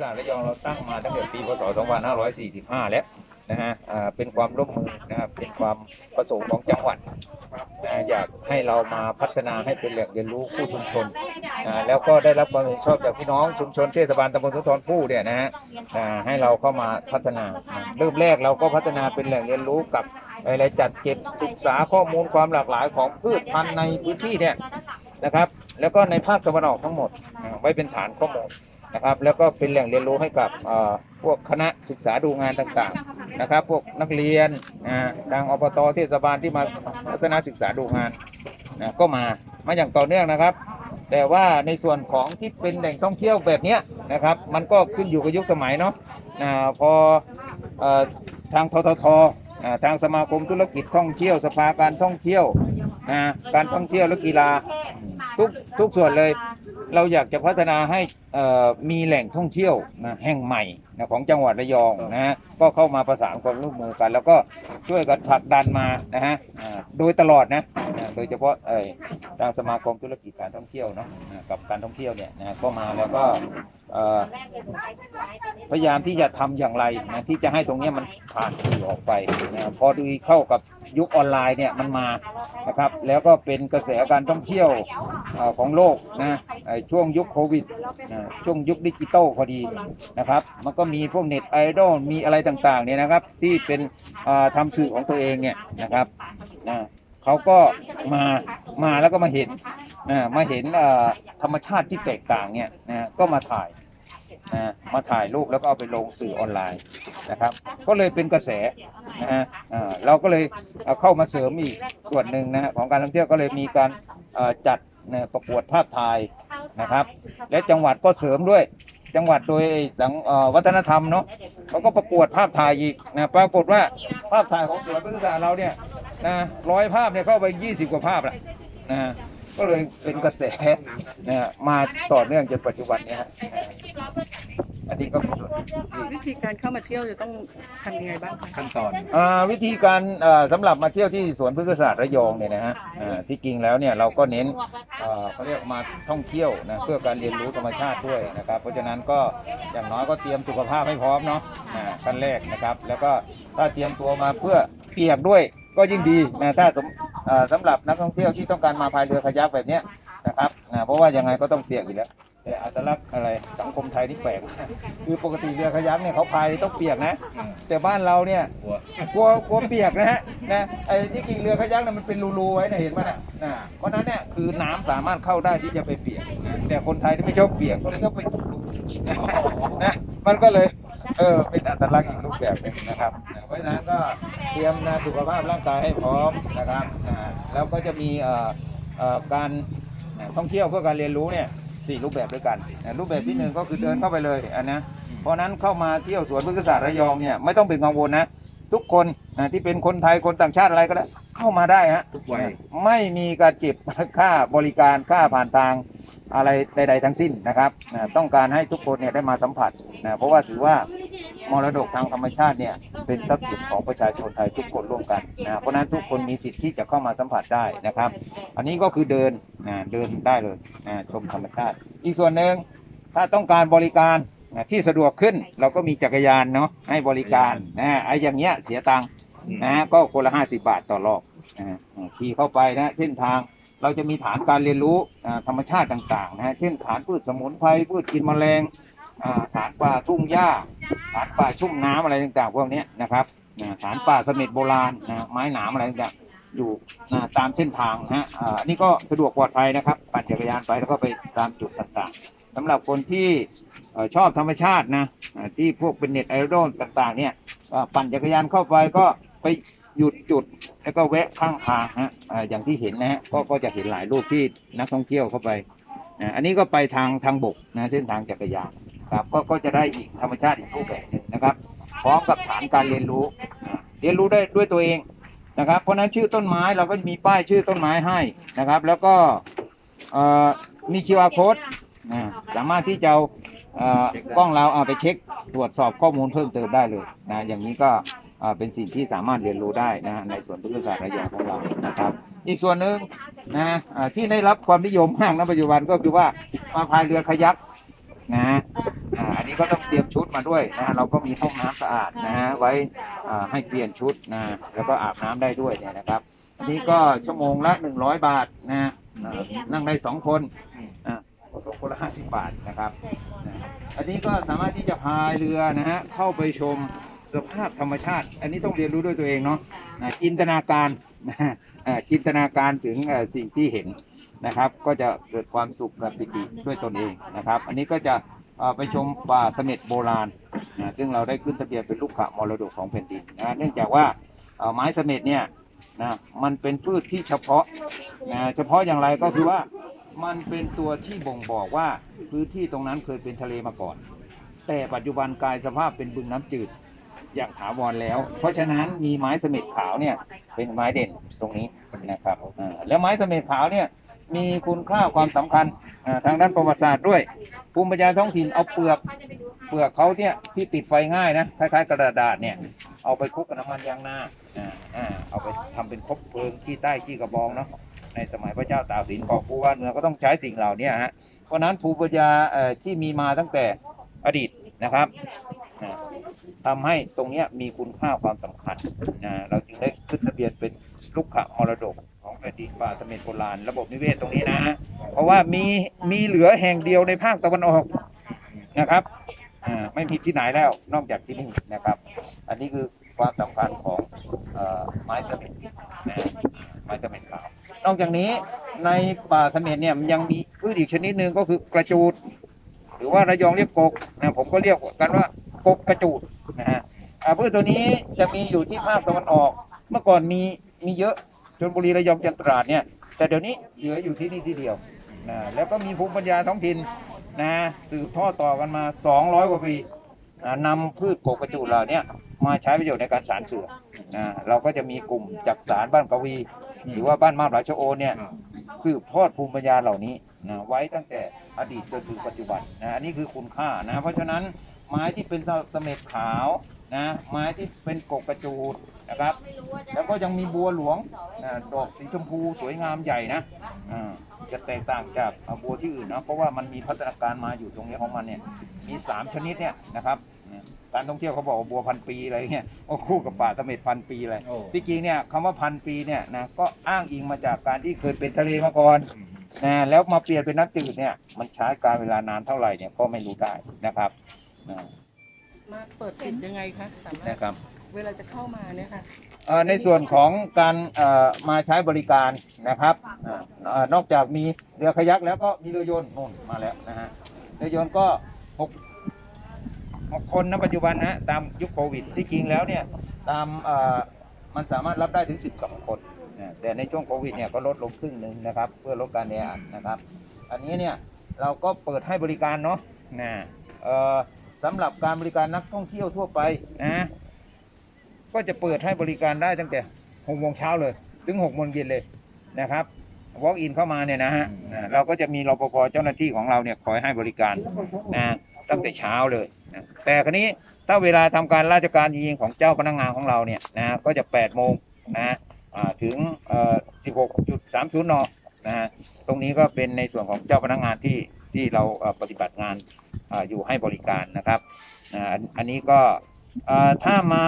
สารระยองเราตั้งมาตั้งแต่ปีพศ 2545 แล้วนะฮะเป็นความร่วมมือนะครับเป็นความประสงค์ของจังหวัดนะอยากให้เรามาพัฒนาให้เป็นแหล่งเรียนรู้คู่ชุมชนอ่าแล้วก็ได้รับความเห็นชอบจากพี่น้องชุมชนเทศบาลตำบลสุนทรภู่เนี่ยนะฮะให้เราเข้ามาพัฒนาเริ่มแรกเราก็พัฒนาเป็นแหล่งเรียนรู้กับอะไรจัดเก็บศึกษาข้อมูลความหลากหลายของพืชพันธุ์ในพื้นที่เนี่ยนะครับ แล้วก็ในภาคตะวันออกทั้งหมดไว้เป็นฐานข้อมูล นะครับ แล้วก็เป็นแหล่งเรียนรู้ให้กับเอ่อพวกคณะศึกษาดูงานต่างๆนะครับ พวกนักเรียนทางอบตเทศบาลที่มาทัศนศึกษาดูงานนะก็มามาอย่างต่อเนื่องนะครับ แต่ว่าในส่วนของที่เป็นแหล่งท่องเที่ยวแบบนี้นะครับ มันก็ขึ้นอยู่กับยุคสมัยเนาะอ่าพอเอ่อทางททททางสมาคมธุรกิจท่องเที่ยวสภาการท่องเที่ยวนะการท่องเที่ยวและกีฬาทุกทุกส่วนเลย เราอยากจะพัฒนาให้มีแหล่งท่องเที่ยวนะแห่งใหม่นะของจังหวัดระยองนะฮะก็เข้ามาประสานความร่วมมือกัน แล้วก็ช่วยกันผลักดันมานะฮะโดยตลอดนะโดยเฉพาะทางสมาคมธุรกิจการท่องเที่ยวเนาะกับการท่องเที่ยวเนี่ยนะก็มาแล้วก็พยายามที่จะทำอย่างไรนะที่จะให้ตรงนี้มันผ่านสื่อออกไปนะพอดูเข้ากับยุคออนไลน์เนี่ยมันมานะครับแล้วก็เป็นกระแสการท่องเที่ยวอของโลกนะช่วงยุคโควิดนะช่วงยุคดิจิตอลพอดีนะครับ มันก็มีพวกเน็ตไอดอลมีอะไรต่างๆเนี่ยนะครับ ที่เป็นเอ่อทำสื่อของตัวเองเนี่ยนะครับเขาก็มามาแล้วก็มาเห็นมาเห็นธรรมชาติที่แตกต่างเนี่ยนะก็มาถ่ายมาถ่ายรูปแล้วก็เอาไปลงสื่อออนไลน์นะครับ ก็เลยเป็นกระแสนะฮะเราก็เลยเอาเข้ามาเสริมอีกส่วนหนึ่งนะของการท่องเที่ยวก็เลยมีการจัดประกวดภาพถ่าย นะครับ และจังหวัดก็เสริมด้วย จังหวัดโดยสังวัฒนธรรมเนาะเขาก็ประกวดภาพถ่ายอีกนะปรากฏว่าภาพถ่ายของสวนพฤกษศาสตร์เราเนี่ยนะร้อยภาพเนี่ยเข้าไป 20 กว่าภาพละนะก็เลยเป็นกระแสนะฮะมาต่อเนื่องจนปัจจุบันเนี้ฮะ นี้ก็เป็นส่วนที่วิธีการเข้ามาเที่ยวจะต้องทำยังไงบ้างคะขั้นตอน อ่าวิธีการเอ่อสำหรับมาเที่ยวที่สวนพฤกษศาสตร์ระยองเนี่ยนะฮะอ่าที่จริงแล้วเนี่ยเราก็เน้นเอ่อเขาเรียกมาท่องเที่ยวนะเพื่อการเรียนรู้ธรรมชาติด้วยนะครับ เพราะฉะนั้นก็อย่างน้อยก็เตรียมสุขภาพให้พร้อมเนาะอ่าขั้นแรกนะครับ แล้วก็ถ้าเตรียมตัวมาเพื่อเปียกด้วยก็ยิ่งดีนะถ้าสมเอ่อสำหรับนักท่องเที่ยวที่ต้องการมาพายเรือคายักแบบเนี้ยนะครับนะเพราะว่ายังไงก็ต้องเปียกอยู่แล้ว แต่อัตลักษณ์อะไรสังคมไทยที่แปลกคือปกติเรือคายักเนี่ยเขาพายต้องเปียกนะ แต่บ้านเราเนี่ยหัวกลัวกลัวเปียกนะฮะนะไอ้ที่กิ่งเรือขยักน่ะมันเป็นรูๆไว้นะเห็นไหมน่ะนะเพราะฉะนั้นเนี่ยคือน้ำสามารถเข้าได้ที่จะไปเปียกนะแต่คนไทยที่ไม่ชอบเปียกก็เลยชอบไปรูๆนะมันก็เลยเออเป็นอัตลักษณ์อีกรูปแบบหนึงนะครับนะเพราะฉะนั้นก็เตรียมนะสุขภาพร่างกายให้พร้อมนะครับอ่าแล้วก็จะมีเอ่อเอ่อการท่องเที่ยวเพื่อการเรียนรู้เนี่ย สี่รูปแบบด้วยกันนะรูปแบบที่หนึ่งก็คือเดินเข้าไปเลยอันนะเพราะฉะนั้นเข้ามาเที่ยวสวนพฤกษศาสตร์ระยองเนี่ยไม่ต้องเป็นกังวลนะ ทุกคนนะที่เป็นคนไทยคนต่างชาติอะไรก็ได้เข้ามาได้ฮะทุกวัยไม่มีการเก็บค่าบริการค่าผ่านทางอะไรใด ๆ ทั้งสิ้นนะครับนะต้องการให้ทุกคนเนี่ยได้มาสัมผัสนะเพราะว่าถือว่า มรดกทางธรรมชาติเนี่ยเป็นทรัพย์สินของประชาชนไทยทุกคนร่วมกันนะเพราะนั้นทุกคนมีสิทธิ์ที่จะเข้ามาสัมผัสได้นะครับ อันนี้ก็คือเดินนะเดินได้เลยนะชมธรรมชาติ อีกส่วนหนึ่งถ้าต้องการบริการนะที่สะดวกขึ้นเราก็มีจักรยานเนาะให้บริการนะไอ้อย่างเงี้ยเสียตังค์นะก็คนละห้าสิบาทต่อรอบนะฮะขี่เข้าไปนะเส้นทางเราจะมีฐานการเรียนรู้ธรรมชาติต่างๆนะเช่นฐานพืชสมุนไพรพืชกินแมลง ฐานป่าทุ่งหญ้าฐานป่าชุ่มน้ำอะไรต่างๆพวกนี้นะครับฐานป่าสม็ดโบราณนะไม้หนามอะไรต่างๆอยู่ตามเส้นทางนะฮะอันนี้ก็สะดวกปลอดภัยนะครับปั่นจักรยานไปแล้วก็ไปตามจุดต่างๆสำหรับคนที่ชอบธรรมชาตินะที่พวกเป็นเน็ตไอดอลต่างๆเนี่ยปั่นจักรยานเข้าไปก็ไปหยุดจุดแล้วก็แวะข้างทางฮะอย่างที่เห็นนะฮะก็ก็จะเห็นหลายรูปที่นักท่องเที่ยวเข้าไปอันนี้ก็ไปทางทางบกนะเส้นทางจักรยาน ครับก็ก็จะได้อีกธรรมชาติอีกรูปแบบหนึ่งนะครับ พร้อมกับฐานการเรียนรู้ เรียนรู้ได้ด้วยตัวเองนะครับ เพราะฉะนั้นชื่อต้นไม้เราก็จะมีป้ายชื่อต้นไม้ให้นะครับ แล้วก็เอ่อมี QR code อ่าสามารถที่จะเอากล้องเราเอาไปเช็คตรวจสอบข้อมูลเพิ่มเติมได้เลยนะอย่างนี้ก็เป็นสิ่งที่สามารถเรียนรู้ได้นะในส่วนพฤกษศาสตร์ระยองของเรานะครับ อีกส่วนหนึ่งนะที่ได้รับความนิยมมากในปัจจุบันก็คือว่ามาพายเรือคายักนะ อ่าอันนี้ก็ต้องเตรียมชุดมาด้วยนะฮะเราก็มีห้องน้ำสะอาดนะฮะไว้อ่าให้เปลี่ยนชุดนะแล้วก็อาบน้ำได้ด้วยเนี่ยนะครับอันนี้ก็ชั่วโมงละหนึ่งร้อยบาทนะฮะอ่านั่งได้สองคนอ่าตกคนละห้าสิบบาทนะครับนะอันนี้ก็สามารถที่จะพายเรือนะฮะเข้าไปชมสภาพธรรมชาติ อันนี้ต้องเรียนรู้ด้วยตัวเองเนาะนะจินตนาการนะฮะอ่าจินตนาการถึงเอ่อสิ่งที่เห็นนะครับ ก็จะเกิดความสุขและปิติด้วยตนเองนะครับ อันนี้ก็จะเอ่อ ไปชมป่าเสม็ดโบราณนะซึ่งเราได้ขึ้นทะเบียนเป็นลูกขมรดกของแผ่นดินนะเนื่องจากว่าไม้เสม็ดเนี่ยนะมันเป็นพืชที่เฉพาะนะเฉพาะอย่างไรก็คือว่ามันเป็นตัวที่บ่งบอกว่าพื้นที่ตรงนั้นเคยเป็นทะเลมาก่อน แต่ปัจจุบันกลายสภาพเป็นบึงน้ำจืดอย่างถาวรแล้ว เพราะฉะนั้นมีไม้เสม็ดขาวเนี่ยเป็นไม้เด่นตรงนี้นะครับแล้วไม้เสม็ดขาวเนี่ยมีคุณค่าความสำคัญ ทางด้านประวัติศาสตร์ด้วย ภูมิปัญญาท้องถิ่นเอาเปลือกเปลือกเขาเนี่ยที่ติดไฟง่ายนะคล้ายๆกระดาษเนี่ย เอาไปคลุกกับน้ำมันยางนาอ่าเอาไปทำเป็นคบเพลิงขี้ใต้ขี้กระบองเนาะในสมัยพระเจ้าตากสินของผู้ว่าเนือก็ต้องใช้สิ่งเหล่านี้ฮะเพราะนั้นภูมิปัญญาเอ่อที่มีมาตั้งแต่อดีตนะครับอ่าทำให้ตรงนี้มีคุณค่าความสำคัญนะเราจึงได้ขึ้นทะเบียนเป็นลูกขมรดก แผ่นดินป่าเสม็ดโบราณระบบนิเวศตรงนี้นะฮะเพราะว่ามีมีเหลือแห่งเดียวในภาคตะวันออกนะครับอไม่มีที่ไหนแล้วนอกจากที่นี่นะครับ อันนี้คือความสำคัญของอไม้เสม็ดนะไม้เสม็ดขาว นอกจากนี้ในป่าเสม็ดเนี่ยมันยังมีพืชอีกชนิดหนึ่งก็คือกระจูด หรือว่าระยองเรียกกกนะผมก็เรียกกันว่ากกกระจูดนะฮะพืชตัวนี้จะมีอยู่ที่ภาคตะวันออก เมื่อก่อนมีมีเยอะ ชลบุรีระยองจันทราดเนี่ยแต่เดี๋ยวนี้เหลืออยู่ที่นี่ที่เดียวนะแล้วก็มีภูมิปัญญาท้องถิ่นนะสืบทอดต่อกันมา 200 กว่าปีอ่านำพืชกกกระจูดเหล่านี้มาใช้ประโยชน์ในการสารเสือนะเราก็จะมีกลุ่มจักสารบ้านกวี หรือว่าบ้านมาบหลายชโอเนี่ยสืบทอดภูมิปัญญาเหล่านี้นะไว้ตั้งแต่อดีตจนถึงปัจจุบันนะอันนี้คือคุณค่านะเพราะฉะนั้นไม้ที่เป็นเสม็ดขาวนะไม้ที่เป็นกกกระจูด นะครับ แล้วก็ยังมีบัวหลวงนะดอกสีชมพูสวยงามใหญ่นะอ่าจะแตกต่างจากอ่าบัวที่อื่นนะเพราะว่ามันมีพัฒนาการมาอยู่ตรงนี้ของมันเนี่ยมีสามชนิดเนี่ยนะครับนะการท่องเที่ยวเขาบอกว่าบัวพันปีอะไรเงี้ยก็คู่กับป่าเสม็ดพันปีเลยโอ้ที่จริงเนี่ยคำว่าพันปีเนี่ยนะก็อ้างอิงมาจากการที่เคยเป็นทะเลมาก่อนนะแล้วมาเปลี่ยนเป็นน้ำจืดเนี่ยมันใช้การเวลานานเท่าไหร่เนี่ยก็ไม่รู้ได้นะครับ นะมาเปิดปิดยังไงคะสามารถนะครับ เวลาจะเข้ามาเนี่ยค่ะ เอ่อในส่วนของการเอ่อมาใช้บริการนะครับอ่าเอ่อนอกจากมีเรือคายักแล้วก็มีเรือยนต์นู่นมาแล้วนะฮะเรือยนต์ก็หกหกคนนะปัจจุบันนะตามยุคโควิดที่จริงแล้วเนี่ยตามเอ่อมันสามารถรับได้ถึง 12 คนนะแต่ในช่วงโควิดเนี่ยก็ลดลงครึ่งหนึ่งนะครับ เพื่อลดการแออัดนะครับ อันนี้เนี่ยเราก็เปิดให้บริการเนาะนะเอ่อ สำหรับการบริการนักท่องเที่ยวทั่วไปนะก็จะเปิดให้บริการได้ตั้งแต่6โมงเช้าเลย ถึง6โมงเย็นเลยนะครับ walk in เข้ามาเนี่ยนะฮะอ่าเราก็จะมีรปภเจ้าหน้าที่ของเราเนี่ยคอยให้บริการนะตั้งแต่เช้าเลยนะแต่คราวนี้ถ้าเวลาทำการราชการจริงๆของเจ้าพนักงานของเราเนี่ยนะก็จะ 8 โมงนะอ่าถึงเอ่อ16.30 นนะฮะตรงนี้ก็เป็นในส่วนของเจ้าพนักงานที่ ที่เราปฏิบัติงานอยู่ให้บริการนะครับอันนี้ก็ถ้ามา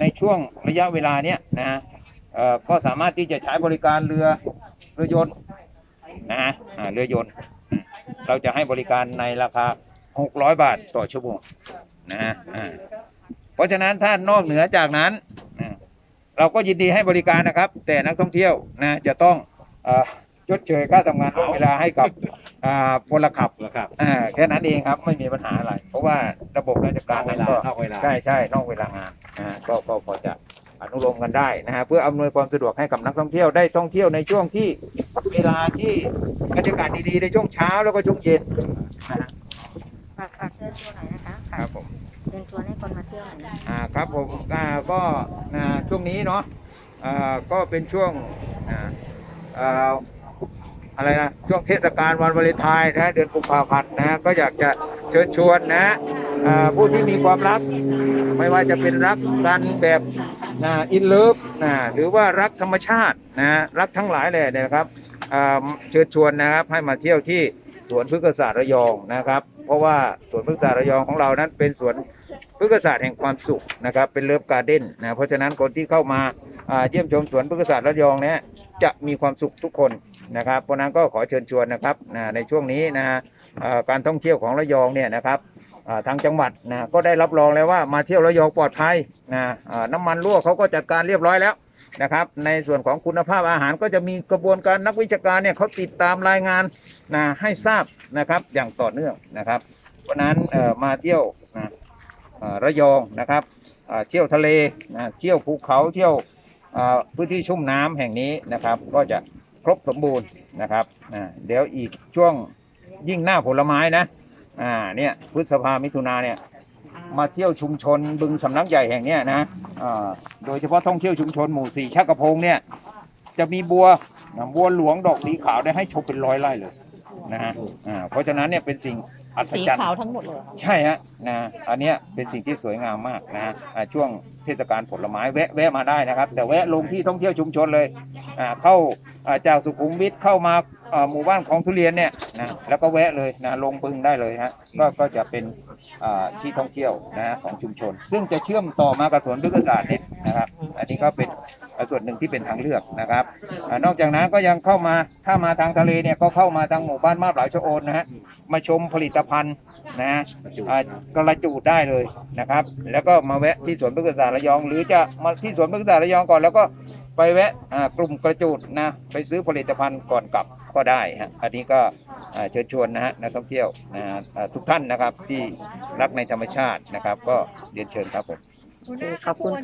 ในช่วงระยะเวลาเนี้ยนะก็สามารถที่จะใช้บริการเรือเรือยนต์นะฮะเรือยนต์เราจะให้บริการในราคา 600 บาทต่อชั่วโมงนะฮะเพราะฉะนั้นถ้านอกเหนือจากนั้นเราก็ยินดีให้บริการนะครับ แต่นักท่องเที่ยวนะจะต้องอ ชดเชยค่าทำงานนอกเวลาให้กับอ่าพลขับแล้วครับอ่าแค่นั้นเองครับไม่มีปัญหาอะไร เพราะว่าระบบราชการนั้นก็ นอกเวลา ใช่ใช่นอกเวลางานนะฮะก็ก็พอจะอนุโลมกันได้นะฮะเพื่ออำนวยความสะดวกให้กับนักท่องเที่ยวได้ท่องเที่ยวในช่วงที่เวลาที่บรรยากาศดีๆในช่วงเช้าแล้วก็ช่วงเย็นนะฮะฝากฝากเชิญชวนหน่อยนะคะคฝากรับผม เชิญชวนให้คนมาเที่ยวหน่อยนะอ่าครับผมอ่าก็นะช่วงนี้เนาะอ่าก็เป็นช่วงอ่าอ่า อะไรนะช่วงเทศกาลวันวาเลนไทน์นะเดือนกุมภาพันธ์นะก็อยากจะเชิญชวนนะผู้ที่มีความรัก ไม่ว่าจะเป็นรักกันแบบนะอินเลิฟนะหรือว่ารักธรรมชาตินะรักทั้งหลายเลยนะครับเชิญชวนนะครับให้มาเที่ยวที่สวนพฤกษศาสตร์ระยองนะครับ เพราะว่าสวนพฤกษศาสตร์ระยองของเรานั้นเป็นสวนพฤกษศาสตร์แห่งความสุขนะครับ เป็นเลิฟการ์เด้นนะเพราะฉะนั้นคนที่เข้ามาอ่าเยี่ยมชมสวนพฤกษศาสตร์ระยองเนี่ยจะมีความสุขทุกคน นะครับเพราะนั้นก็ขอเชิญชวนนะครับในช่วงนี้นะการท่องเที่ยวของระยองเนี่ยนะครับทางจังหวัดนะก็ได้รับรองแล้วว่ามาเที่ยวระยองปลอดภัยนะน้ำมันรั่วเขาก็จัดการเรียบร้อยแล้วนะครับในส่วนของคุณภาพอาหารก็จะมีกระบวนการนักวิชาการเนี่ยเขาติดตามรายงานนะให้ทราบนะครับอย่างต่อเนื่องนะครับ เพราะนั้นมาเที่ยวนะระยองนะครับเที่ยวทะเลนะเที่ยวภูเขาเที่ยวพื้นที่ชุ่มน้ำแห่งนี้นะครับ ก็จะ ครบสมบูรณ์นะครับอ่าเดี๋ยวอีกช่วงยิ่งหน้าผลไม้นะอ่าเนี่ยพฤษภามิถุนาเนี่ยมาเที่ยวชุมชนบึงสำนักใหญ่แห่งเนี้ยนะอ่าโดยเฉพาะท่องเที่ยวชุมชนหมู่สี่ชักกระพงเนี่ยจะมีบัวนะบัวหลวงดอกสีขาวได้ให้ชมเป็นร้อยไร่เลยนะฮะอ่าเพราะฉะนั้นเนี่ยเป็นสิ่งอัศสีจรรย์ ขาวทั้งหมดเลยเหรอคะใช่ฮะนะอันเนี้ยเป็นสิ่งที่สวยงามมากนะอ่าช่วงเทศกาลผลไม้แวะแวะมาได้นะครับ แต่แวะลงที่ท่องเที่ยวชุมชนเลยอ่าเข้าอ่า จากสุขุมวิทเข้ามาหมู่บ้านของทุเรียนเนี่ยนะแล้วก็แวะเลยนะลงบึงได้เลยฮะก็ก็จะเป็นที่ท่องเที่ยวนะของชุมชน ซึ่งจะเชื่อมต่อมากับสวนพฤกษศาสตร์เนี่ยนะครับ อันนี้ก็เป็นส่วนหนึ่งที่เป็นทางเลือกนะครับอนอกจากนั้นก็ยังเข้ามาถ้ามาทางทะเลเนี่ยก็เข้ามาทางหมู่บ้านมาบหลายชโอนนะฮะมาชมผลิตภัณฑ์นะกระจูดได้เลยนะครับ แล้วก็มาแวะที่สวนพฤกษศาสตร์ระยอง หรือจะมาที่สวนพฤกษศาสตร์ระยองก่อนแล้วก็ ไปแวะกลุ่มกระจูดนะไปซื้อผลิตภัณฑ์ก่อนกลับก็ได้ฮะอันนี้ก็เชิญชวนนะฮะนักท่องเที่ยวนะทุกท่านนะครับที่รักในธรรมชาตินะครับ ก็เรียนเชิญครับผมขอบคุณ